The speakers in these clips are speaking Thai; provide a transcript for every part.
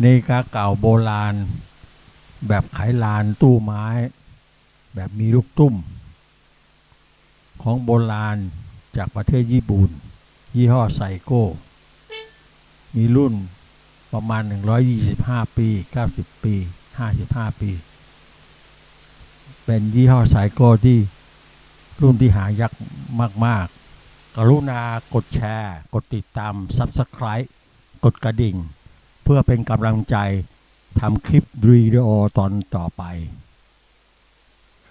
นาฬิกาเก่าโบราณ แบบไขลานตู้ไม้ แบบมีลูกตุ้ม ของโบราณจากประเทศญี่ปุ่น ยี่ห้อไซโก้ มีรุ่นประมาณ 125 ปี 90 ปี 55 ปี เป็นยี่ห้อไซโก้ที่รุ่นที่หายากมาก ๆ กรุณากดแชร์ กดติดตาม Subscribe กดกระดิ่ง พื่อเป็นกำลังใจทำคลิปวิดีโอตอนต่อไป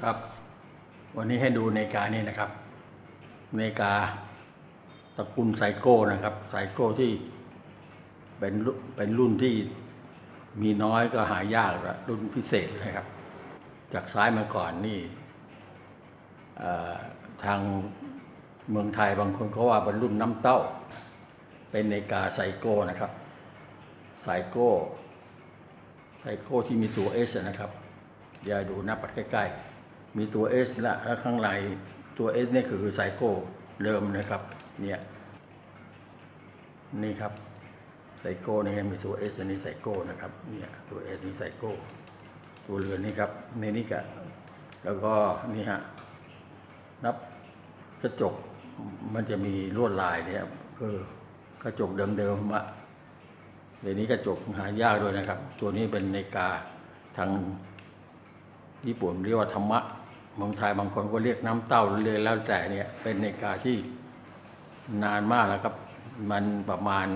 ครับ วันนี้ให้ดูนาฬิกานี่นะครับนาฬิกาตระกูลไซโก้นะครับไซโก้ที่เป็นเป็นรุ่นที่มีน้อยก็หายากละรุ่นพิเศษเลยครับ จากซ้ายมาก่อนนี่ทางเมืองไทยบางคนเขาว่าเป็นรุ่นน้ำเต้า เป็นนาฬิกาไซโก้นะครับ ไซโก้ไซโก้ที่มีตัว S นะครับอย่าดูหน้าปัดใกล้ๆ มีตัว S และแล้วข้างในตัว S นี่คือไซโก้เริ่มนะครับเนี่ยนี่ครับไซโก้นี่มีตัว S อันนี้ไซโก้นะครับเนี่ยตัว S นี่ไซโก้ตัวเรือนนี่ครับในนี่กะแล้วก็นี่ฮะนับกระจกมันจะมีลวดลายเนี่ยคือกระจกเดิมๆอะ เดี๋ยวนี้กระจกหายากด้วยนะครับ ตัวนี้เป็นนาฬิกาทางญี่ปุ่นเรียกว่าธรรมะเมืองไทยบางคนก็เรียกน้ำเต้าเรียแล้วแต่เนี่ยเป็นนาฬิกาที่นานมากแล้วครับ มันประมาณ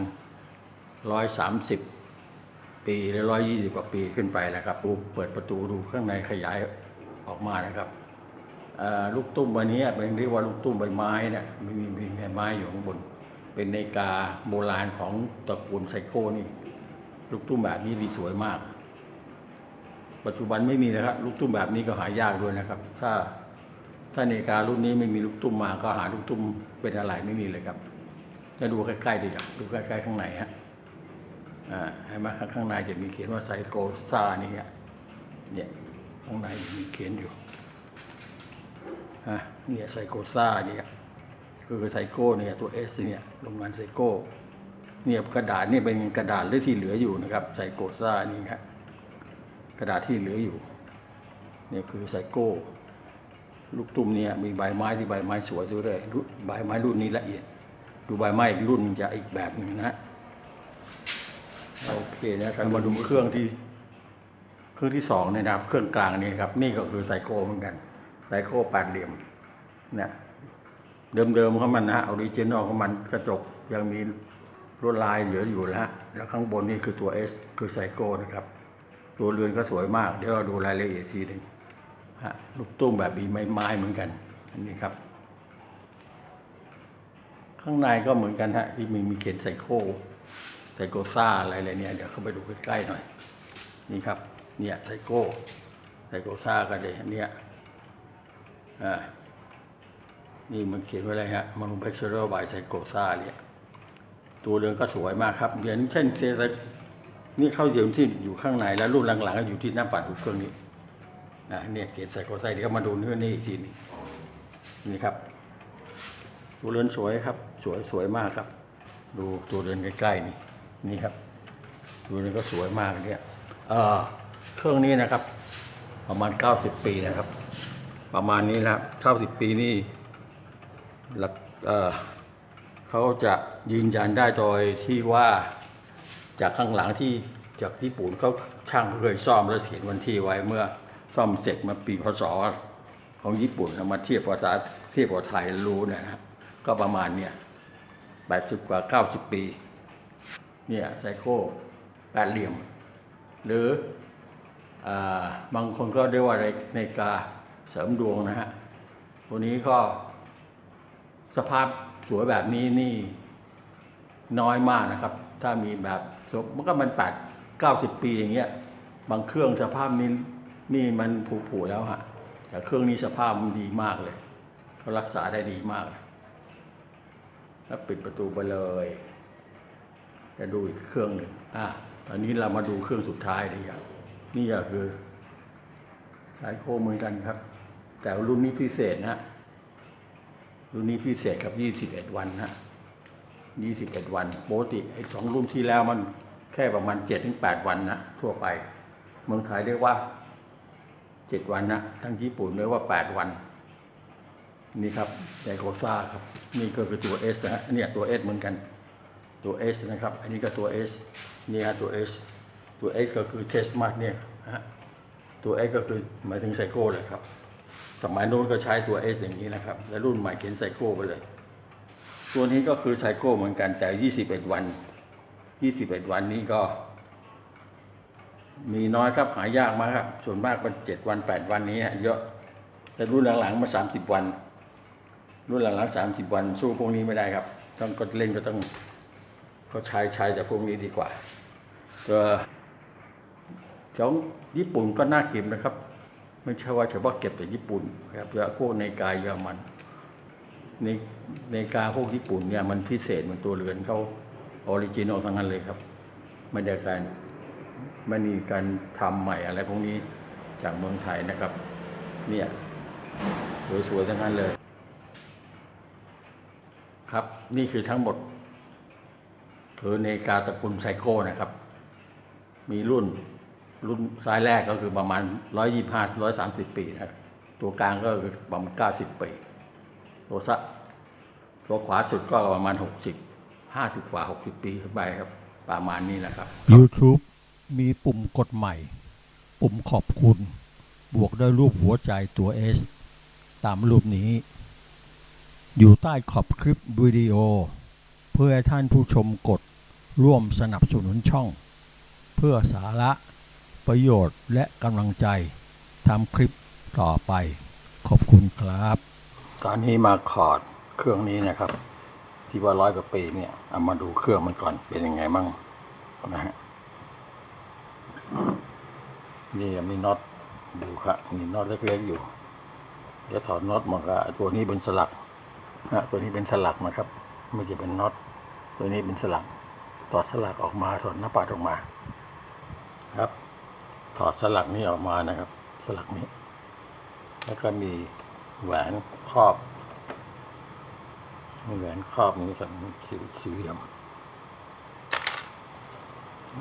ร้อยสามสิบปีหรือร้อยยี่สิบกว่าปีขึ้นไปแล้วครับดูเปิดประตูดูข้างในขยายออกมานะครับลูกตุ้มใบนี้เป็นเรียกว่าลูกตุ้มใบไม้เนี่ยมีมีใบไม้อยู่ข้างบน เป็นนาฬิกาโบราณของตระกูลไซโก้นี่ ลูกตุ้มแบบนี้ดีสวยมาก ปัจจุบันไม่มีนะครับ ลูกตุ้มแบบนี้ก็หายากด้วยนะครับ ถ้าถ้านาฬิการุ่นนี้ไม่มีลูกตุ้มมาก็หาลูกตุ้มเป็นอะไรไม่มีเลยครับจะดูใกล้ๆดีครับดูใกล้ๆข้างในฮะอ่าให้มาข้างในจะมีเขียนว่าไซโกซ่านี่ฮะเนี่ยข้างในมีเขียนอยู่ฮะเนี่ยไซโกซ่าเนี่ย คือไซโก้เนี่ยตัวเอสเนี่ยโรงงานไซโก้เนี่ยกระดาษนี่เป็นกระดาษหรือที่เหลืออยู่นะครับไซโกซ่านี่ครับกระดาษที่เหลืออยู่เนี่ยคือไซโก้ ลูกตุ้มเนี่ยมีใบไม้ที่ใบไม้สวยด้วยใบไม้รุ่นนี้ละเอียด ดูใบไม้อีกรุ่นจะอีกแบบหนึ่งนะโอเคนะครับมาดูเครื่องที่ เครื่องที่สองเนี่ยนะครับ เครื่องกลางนี่ครับ นี่ก็คือไซโก้เหมือนกันไซโก้แปดเหลี่ยมเนี่ย เดิมๆของมันนะออริจินอลของมันกระจกยังมีลวดลายเหลืออยู่แล้วฮะแล้วข้างบนนี่คือตัว S คือไซโก้นะครับ ตัวเรือนก็สวยมาก เดี๋ยวเราดูรายละเอียดทีหนึ่งฮะลูกตุ้มแบบมีไม้ไม้เหมือนกัน อันนี้ครับ ข้างในก็เหมือนกันฮะที่มีมีเขียนไซโก้ไซโกซ่าอะไรอะไรเนี่ยเดี๋ยวเข้าไปดูใกล้ๆหน่อย นี่ครับ เนี่ยไซโก้ไซโกซ่ากันเลยเนี่ยอ่า นี่มันเขียนไว้เลยฮะ manufacturer by ไซโกซ่าเนี่ย ตัวเรือนก็สวยมากครับเดี๋ยวนี้เช่นเซซนี่เข้าเดียวที่อยู่ข้างในแล้วรุ่นหลังๆก็อยู่ที่หน้าปัดดูเครื่องนี้อ่าเนี่ยเขียนไซโกซาเดี๋ยวมาดูเนื้อนี่อีกทีนึงนี่ครับ ตัวเรือนสวยครับ สวยสวยมากครับ ดูตัวเรือนใกล้ๆนี่นี่ครับตัวเรือนก็สวยมากเนี่ยเออเครื่องนี้นะครับ ประมาณ 90 ปีนะครับ ประมาณนี้นะครับ90 ปีนี่ หลักเขาจะยืนยันได้โดยที่ว่าจากข้างหลังที่จากญี่ปุ่นเขาช่างเคยซ่อมแล้วเขียนวันที่ไว้เมื่อซ่อมเสร็จมาปีพศของญี่ปุ่นมาเทียบภาษาเทียบกับไทยรู้นะครับก็ประมาณเนี่ยแปดสิบกว่าเก้าสิบปี เนี่ยไซโก้แปดเหลี่ยม หรืออบางคนก็เรียกว่าในกาเสริมดวงนะฮะตัวนี้ก็ สภาพสวยแบบนี้นี่น้อยมากนะครับ ถ้ามีแบบมันก็มันแปดเก้าสิบปีอย่างเงี้ย บางเครื่องสภาพนี้นี่มันผุๆแล้วฮะแต่เครื่องนี้สภาพมันดีมากเลยเขารักษาได้ดีมาก แล้วปิดประตูไปเลย จะดูอีกเครื่องหนึ่งอะตอนนี้เรามาดูเครื่องสุดท้ายดีครับนี่ก็คือสายโคเหมือนกันครับ แต่รุ่นนี้พิเศษนะ รุ่นนี้พิเศษกับ21วันนะ21วันปกติไอ้สองรุ่นที่แล้วมันแค่ประมาณเจ็ดถึงแปดวันนะทั่วไปเมืองไทยเรียกว่าเจ็ดวันนะทั้งญี่ปุ่นเรียกว่าแปดวัน นี่ครับไดโคซ่าครับ นี่ก็คือตัว S นะฮะเนี่ยตัว S เหมือนกัน ตัว S นะครับ อันนี้ก็ตัว S นี่ฮะตัว S ตัว X ก็คือเทสมาร์เนี่ยฮะตัว X ก็คือหมายถึงไซโก้เลยครับ สมัยโน้นก็ใช้ตัว S อย่างนี้นะครับ แล้วรุ่นใหม่เขียนไซโก้ไปเลย ตัวนี้ก็คือไซโก้เหมือนกันแต่ 21 วัน 21 วันนี้ก็ มีน้อยครับหายากมากครับ ส่วนมากเป็น7วัน 8 วันนี้เยอะแต่รุ่นหลังๆมา 30 วัน รุ่นหลังๆ30 วัน สู้พวกนี้ไม่ได้ครับ ต้องก็เล่นก็ต้องก็ใช้ใช้แต่พวกนี้ดีกว่าตัวของญี่ปุ่นก็น่าเก็บนะครับ ไม่ใช่ว่าเฉพาะเก็บแต่ญี่ปุ่นครับแล้วพวกในกายเยอรมัน ในในกาพวกญี่ปุ่นเนี่ยมันพิเศษมันตัวเรือนเขาออริจินอลทั้งนั้นเลยครับไม่ได้การไม่มีการทำใหม่อะไรพวกนี้จากเมืองไทยนะครับ เนี่ยสวยๆทั้งนั้นเลย ครับนี่คือทั้งหมดคือในกาตระกูลไซโก้นะครับ มีรุ่น รุ่นซ้ายแรกก็คือประมาณ 125 130 ปีนะครับตัวกลางก็คือประมาณ 90 ปีตัวซะตัวขวาสุดก็ประมาณ 60 50 กว่า 60 ปีขึ้นไปครับ ประมาณนี้นะครับ YouTube มีปุ่มกดใหม่ ปุ่มขอบคุณ บวกด้วยรูปหัวใจตัว S ตามรูปนี้ อยู่ใต้ขอบคลิปวิดีโอ เพื่อให้ท่านผู้ชมกดร่วมสนับสนุนช่อง เพื่อสาระ ประโยชน์และกำลังใจทำคลิปต่อไป ขอบคุณครับ ตอนนี้มาขอดเครื่องนี้นะครับ ที่ว่าร้อยกว่าปีเนี่ยเอามาดูเครื่องมันก่อนเป็นยังไงมั่งนะฮะนี่มีน็อตดูครับมีน็อตเล็กๆอยู่เดี๋ยวถอดน็อตหมาก็ตัวนี้เป็นสลักนะตัวนี้เป็นสลักนะครับไม่ใช่เป็นน็อตตัวนี้เป็นสลักถอดสลักออกมาถอดหน้าปัดออกมา ครับ ถอดสลักนี้ออกมานะครับ สลักนี้ แล้วก็มีแหวนครอบมีแหวนครอบนี้กับสี่สี่เหลี่ยม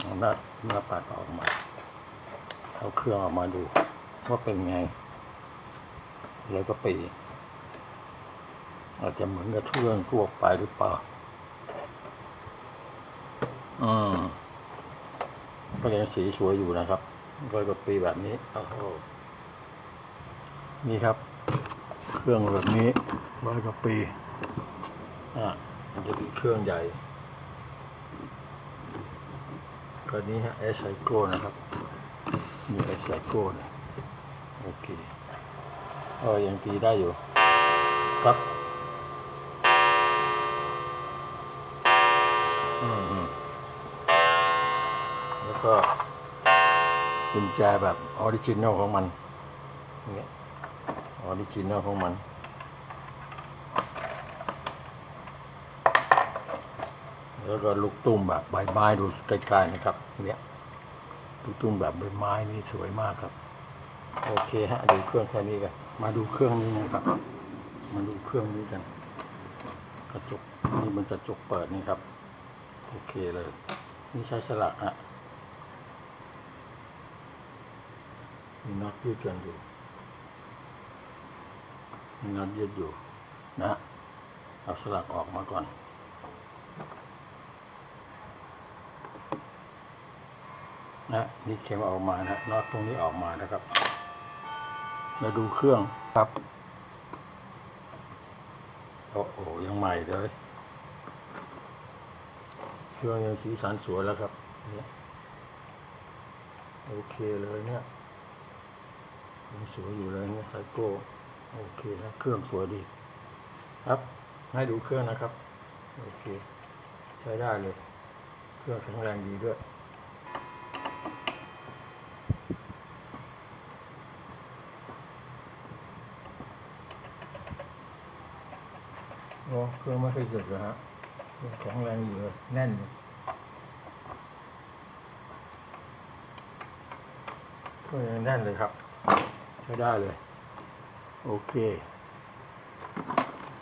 เอาหน้าหน้าปัดออกมาเอาเครื่องออกมาดูว่าเป็นไง แล้วก็ปีอาจจะเหมือนกับเครื่องทั่วไปหรือเปล่าอืมก็ยังสีสวยอยู่นะครับ ร้อยกว่าปีแบบนี้โอ้โหนี่ครับ เครื่องแบบนี้ร้อยกว่าปีอะมันจะเป็นเครื่องใหญ่ตัวนี้ฮะเอสไซโก้นะครับมีเอสไซโก้นะโอเคเออยังตีได้อยู่ครับ กุญแจแบบออริจินอลของมันเนี่ยออริจินอลของมันแล้วก็ลูกตุ้มแบบใบไม้ดูใกล้ๆนะครับ เนี่ยลูกตุ้มแบบใบไม้นี่สวยมากครับ โอเคฮะดูเครื่องแค่นี้กันมาดูเครื่องนี้นะครับ มาดูเครื่องนี้กัน กระจกนี่มันกระจกเปิดนี่ครับ โอเคเลย นี่ใช้สลักฮะ มีน็อตยืดกันอยู่มีน็อตยืดอยู่นะเอาสลักออกมาก่อนนะนี่เข็มออกมานะน็อตตรงนี้ออกมานะครับมาดูเครื่องครับโอ้โหยังใหม่เลยเครื่องยังสีสันสวยแล้วครับเนี่ยโอเคเลยเนี่ย สวยอยู่เลยเนี่ยไซโก้โอเคนะเครื่องสวยดี ครับ ให้ดูเครื่องนะครับ โอเค ใช้ได้เลย เครื่องแข็งแรงดีด้วยโอ้เครื่องไม่เคยสึกเลยฮะเครื่องแข็งแรงอยู่เลยแน่นเครื่องยังแน่นเลยครับ ใช้ได้เลย โอเค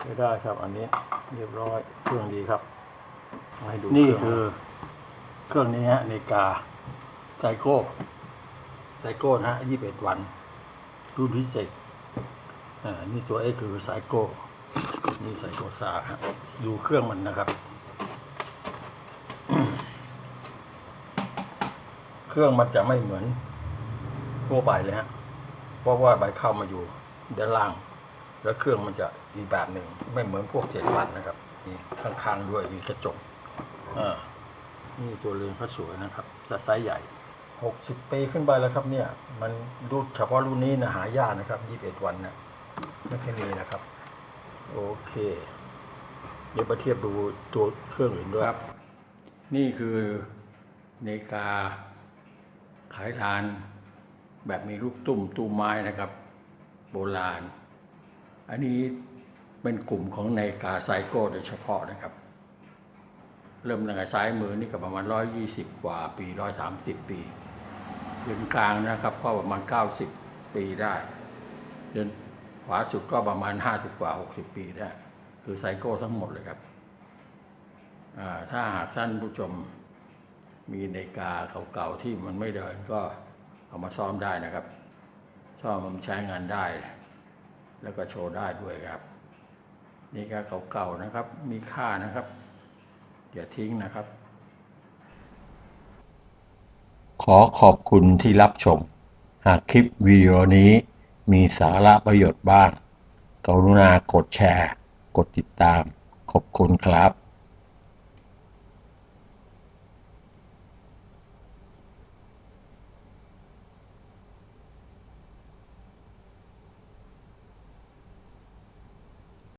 ใช้ได้ครับ อันนี้เรียบร้อยเครื่องดีครับให้ดูนี่คือ เครื่องนี้ฮะนาฬิกาไซโก้ไซโก้นะฮะยี่สิบเอ็ดวันรุ่นพิเศษอ่านี่ตัวเอคือไซโก้นี่ไซโก้ซาฮะดูเครื่องมันนะครับ เครื่องมันจะไม่เหมือนทั่วไปเลยฮะ เพราะว่าใบเข้ามาอยู่ด้านล่าง แล้วเครื่องมันจะอีกแบบหนึ่งไม่เหมือนพวกเจ็ดวันนะครับนี่ข้างๆด้วยมีกระจกอ่านี่ตัวเรือนเขาสวยนะครับจะไซส์ใหญ่หกสิบปีขึ้นไปแล้วครับเนี่ย มันรูเฉพาะรุ่นนี้นะหายากนะครับยี่สิบเอ็ดวันนะไม่แค่นี้นะครับ โอเคเดี๋ยวมาเทียบดูตัวเครื่องอื่นด้วยครับ นี่คือนาฬิกาขายทาน แบบมีลูกตุ้มตู้ไม้นะครับ โบราณ อันนี้เป็นกลุ่มของนาฬิกาไซโก้โดยเฉพาะนะครับ เริ่มตั้งแต่ซ้ายมือนี่ก็ประมาณ 120 กว่าปี 130 ปีเดือนกลางนะครับก็ประมาณ 90 ปีได้เดือนขวาสุดก็ประมาณ 50 กว่า 60 ปีได้ คือไซโก้ทั้งหมดเลยครับ ถ้าหากท่านผู้ชมมีนาฬิกาเก่าๆที่มันไม่เดินก็ เอามาซ่อมได้นะครับซ่อมมันใช้งานได้ แล้วก็โชว์ได้ด้วยครับนาฬิกาเก่าๆนะครับ มีค่านะครับอย่าทิ้งนะครับ ขอขอบคุณที่รับชม หากคลิปวิดีโอนี้มีสาระประโยชน์บ้าง กรุณากดแชร์ กดติดตาม ขอบคุณครับ